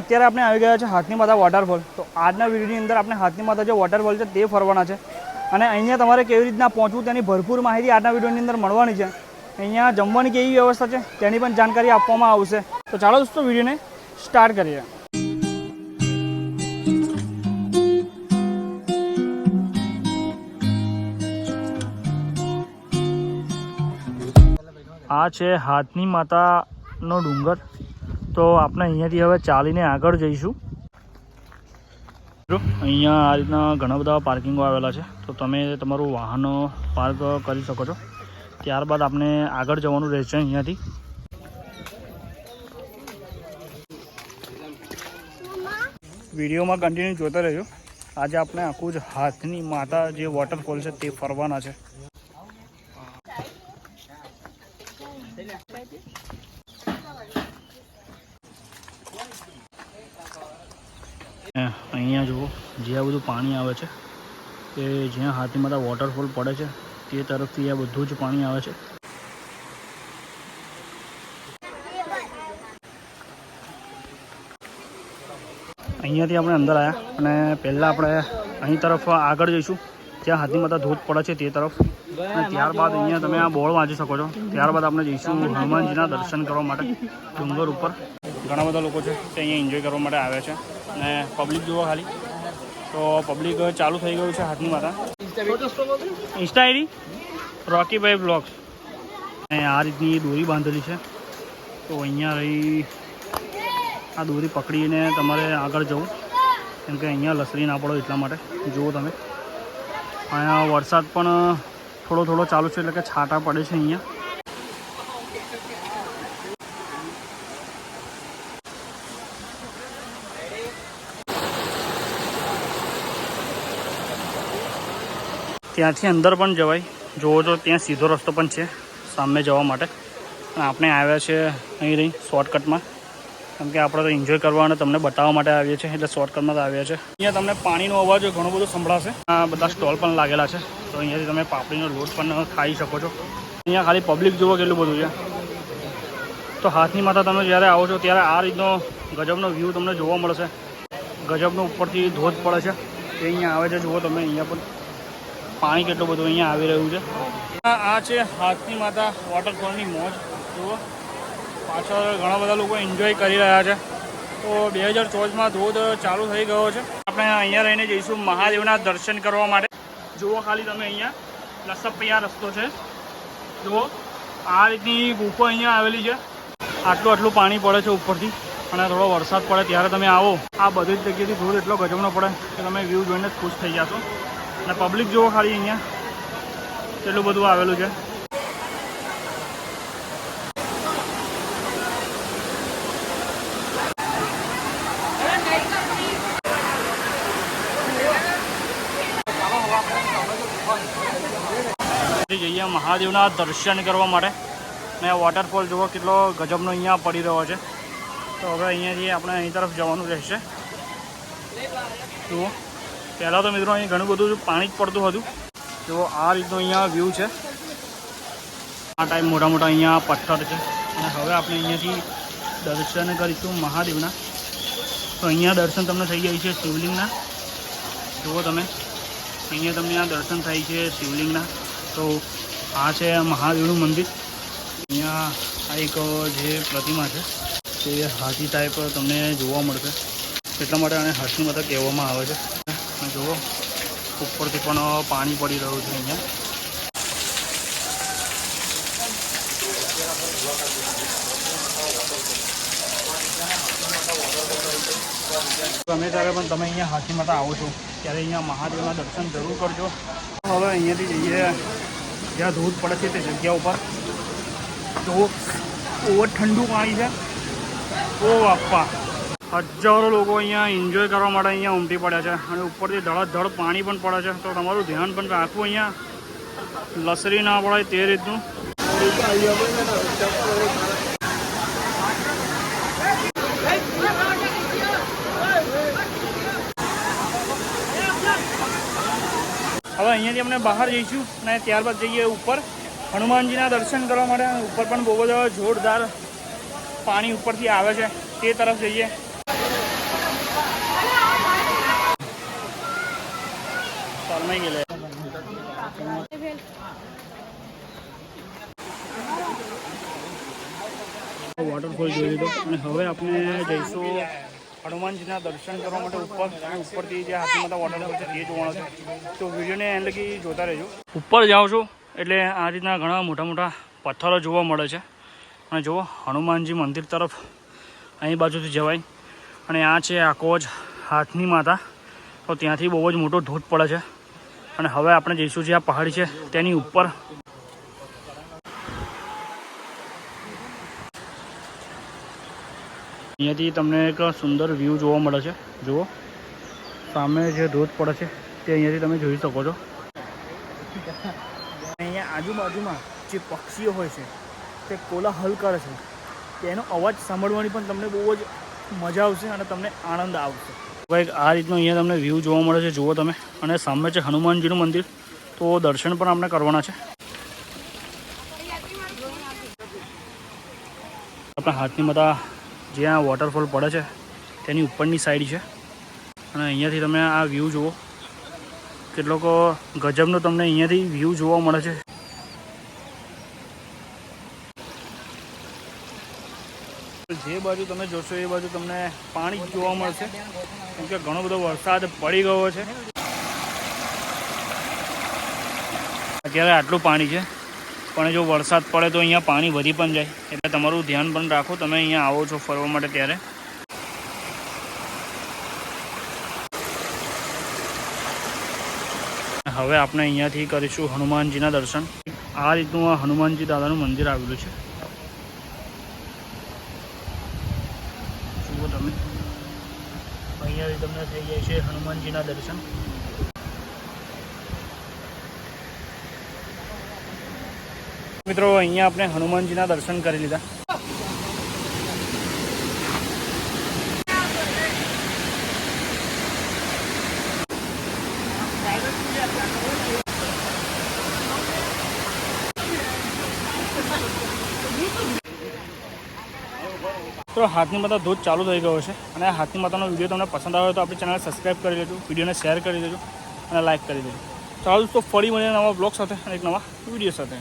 અત્યારે આપણે આવી ગયા છે હાથની માતા વોટરફોલ તો આજના વિડીયોની અંદર આપણે હાથની માતા જે વોટરફોલ છે તે ફરવાના છે. અને અહીંયા તમારે કેવી રીતના પહોંચવું તેની ભરપૂર માહિતી આજના વિડીયોની અંદર મળવાની છે. અહીંયા જમવાની કેવી વ્યવસ્થા છે તેની પણ જાણકારી આપવામાં આવશે. તો ચાલો દોસ્તો વિડીયોને સ્ટાર્ટ કરીએ. આ છે હાથની માતાનો ડુંગર. તો આપણે અહીંયાથી હવે ચાલીને આગળ જઈશું. અહીંયા આ રીતના ઘણા બધા પાર્કિંગો આવેલા છે. તો તમે તમારું વાહનો પાર્ક કરી શકો છો. ત્યારબાદ આપણે આગળ જવાનું રહેશે અહીંયાથી. વિડીયોમાં કન્ટિન્યુ જોતા રહેજો. આજે આપણે આખું જ હાથની માતા જે વોટરફોલ છે તે ફરવાના છે. અહીંયા જુઓ, જે આ બધું પાણી આવે છે તે જ્યાં હાથી માતા વોટરફોલ પડે છે, તે તરફથી આ બધું જ પાણી આવે છે. અહીંયાથી આપણે અંદર આવ્યા અને પહેલાં આપણે અહીં તરફ આગળ જઈશું, જ્યાં હાથી માતા ધોધ પડે છે તે તરફ. અને ત્યારબાદ અહીંયા તમે આ બોર્ડ વાંચી શકો છો. ત્યારબાદ આપણે જઈશું હનુમાનજીના દર્શન કરવા માટે ડુંગર ઉપર. ઘણા બધા લોકો છે તે અહીંયા એન્જોય કરવા માટે આવે છે. અને પબ્લિક જુઓ ખાલી. તો પબ્લિક ચાલુ થઈ ગયું છે હાથની માતા ઇન્સ્ટા આઈડી રોકીભાઈ બ્લોગ્સ અને આ રીતની દોરી બાંધેલી છે. તો અહીંયા રહી આ દોરી પકડીને તમારે આગળ જવું. કેમ કે અહીંયા લસરી ના પડો એટલા માટે. જુઓ તમે. અહીંયા વરસાદ પણ થોડો થોડો ચાલુ છે એટલે કે છાંટા પડે છે અહીંયા. ત્યાંથી અંદર પણ જવાય. જોવો તો ત્યાં સીધો રસ્તો પણ છે, સામે જવા માટે. પણ આપણે આવ્યા છે અહીં રહી શોર્ટકટમાં. કેમ કે આપણે તો એન્જોય કરવા અને તમને બતાવવા માટે આવીએ છીએ, એટલે શોર્ટકટમાં જ આવ્યા છે. અહીંયા તમને પાણીનો અવાજ ઘણો બધો સંભળાશે. આ બધા સ્ટોલ પણ લાગેલા છે. તો અહીંયાથી તમે પાપડીનો લોટ પણ ખાઈ શકો છો. અહીંયા ખાલી પબ્લિક જુઓ કેટલું બધું છે. તો હાથની માતા તમે જ્યારે આવો છો, ત્યારે આ રીતનો ગજબનો વ્યૂ તમને જોવા મળશે. ગજબનો ઉપરથી ધોધ પડે છે. એ અહીંયા આવે છે, જુઓ તમે અહીંયા પણ. પાણી કેટલું બધું અહીંયા આવી રહ્યું છે? આ છે હાથની માતા વોટરફોલની મોજ. જુઓ. પાછળ ઘણા બધા લોકો એન્જોય કરી રહ્યા છે. તો બે હજાર ચોવીસમાં ધોધ ચાલુ થઈ ગયો છે. આપણે અહીંયા રહીને જઈશું મહાદેવના દર્શન કરવા માટે. જુઓ ખાલી તમે અહીંયા. લસપૈયા રસ્તો છે. જુઓ. આ રીતની ગુફો અહીંયા આવેલી છે. આટલું આટલું પાણી પડે છે ઉપરથી. અને થોડો વરસાદ પડે ત્યારે તમે આવો. આ બધી જ જગ્યાએથી ધોધ એટલો ગજબનો પડે કે તમે વ્યૂ જોઈને ખુશ થઈ જશો. અને પબ્લિક જુઓ ખાલી અહીંયા. કેટલું બધું આવેલું છે. જઈએ મહાદેવના દર્શન કરવા માટે. ને વોટરફોલ જુઓ કેટલો ગજબનો અહીંયા પડી રહ્યો છે. તો હવે અહીંયાથી આપણે અહીં તરફ જવાનું રહેશે. જુઓ. પહેલાં તો મિત્રો અહીં ઘણું બધું પાણી જ પડતું હતું. તો આ રીતનું અહીંયા વ્યૂ છે. આ ટાઈપ મોટા મોટા અહીંયા પથ્થર છે. અને હવે આપણે અહીંયાથી દર્શન કરીશું મહાદેવના. તો અહીંયા દર્શન તમને થઈ જાય છે શિવલિંગના. જુઓ તમે. અહીંયા તમને આ દર્શન થાય છે શિવલિંગના. તો આ છે મહાદેવનું મંદિર. અહીંયા આ એક જે પ્રતિમા છે, તે હાથી ટાઈપ તમને જોવા મળશે. એટલા માટે આને હાથની માતા કહેવામાં આવે છે. અને જુઓ, ઉપરથી પણ પાણી પડી રહ્યું છે અહીંયા. તમે ત્યારે પણ તમે અહીંયા હાથી માતા આવો છો, ત્યારે અહીંયા મહાદેવના દર્શન જરૂર કરજો. હવે અહીંયાથી જઈએ, જ્યાં ધોધ પડે છે તે જગ્યા ઉપર. તો ઓવર ઠંડુ પાણી છે. ઓ બાપા. હજારો લોકો અહીંયા એન્જોય કરવા માટે અહીંયા ઉમટી પડ્યા છે અને ઉપરથી ધડાધડ પાણી પણ પડે છે. તો તમારું ધ્યાન પણ રાખવું અહીંયા. લસરી ના પડાય તે રીતનું. હવે અહીંયાથી અમને બહાર જઈશું અને ત્યારબાદ જઈએ ઉપર. હનુમાનજીના દર્શન કરવા માટે. ઉપર પણ બહુ બધા જોરદાર પાણી ઉપરથી આવે છે. તે તરફ જઈએ. સમય ગયેલો વોટરફોલ જોઈ લીધો. અને હવે આપણે જઈશું હનુમાનજીના દર્શન કરવા માટે ઉપર, ઉપરથી જે હાથીમાતા વોટરફોલ છે તે જોવાનો છે. તો વિડીયોને એન્ડ લગી જોતા રહેજો. ઉપર જાઉં છું એટલે આ રીતના ઘણા મોટા મોટા પથ્થરો જોવા મળે છે. અને જુઓ, હનુમાનજી મંદિર તરફ અહીં બાજુથી જવાય. અને આ છે આકો જ હાથની માતા. તો ત્યાંથી બહુ જ મોટો ધોધ પડે છે. અને હવે આપણે જઈશું જે આ પહાડી છે, તેની ઉપર. અહીંયાથી તમને એક સુંદર વ્યૂ જોવા મળે છે. જુઓ. સામે જે ધોધ પડે છે, તે અહીંયાથી તમે જોઈ શકો છો. અહીંયા આજુબાજુમાં જે પક્ષીઓ હોય છે, તે કોલાહલ કરે છે. તેનો અવાજ સાંભળવાની પણ તમને બહુ જ મજા આવશે અને તમને આનંદ આવશે. ભાઈ, આ રીતનું અહીંયા તમને વ્યૂ જોવા મળે છે, જુઓ તમે. અને સામે છે હનુમાનજીનું મંદિર. તો દર્શન પણ આપણે કરવાના છે. આપણા હાથની માતા જ્યાં વોટરફોલ પડે છે, તેની ઉપરની સાઈડ છે. અને અહીંયાથી તમે આ વ્યૂ જુઓ. કેટલોક ગજબનો તમને અહીંયાથી વ્યૂ જોવા મળે છે. જે બાજુ તમે જોશો એ બાજુ તમને પાણી જોવા મળશે. કેમ કે ઘણો બધો વરસાદ પડી ગયો છે. અત્યારે આટલું પાણી છે. પણ જો વરસાદ પડે તો અહીંયા પાણી વધી પણ જાય. એટલે તમારું ધ્યાન પણ રાખો, તમે અહીંયા આવો છો ફરવા માટે ત્યારે. હવે આપણે અહીંયાથી કરીશું હનુમાનજીના દર્શન. આ રીતનું આ હનુમાનજી દાદાનું મંદિર આવેલું છે જુઓ તમે તમને થઈ જાય છે હનુમાનજીના દર્શન. મિત્રો અહીંયા આપણે હનુમાનજીના દર્શન કરી લીધા. તો હાથની માતા ધોધ ચાલુ થઈ ગયો છે અને આ હાથની માતાનો વીડિયો તમને પસંદ આવ્યો તો આપણી ચેનલ સબસ્ક્રાઈબ કરી લેજો વિડીયોને શેર કરી દેજો અને લાઇક કરી દેજો. ચાલો તો ફરી મળીને નવા બ્લોગ સાથે અને એક નવા વીડિયો સાથે.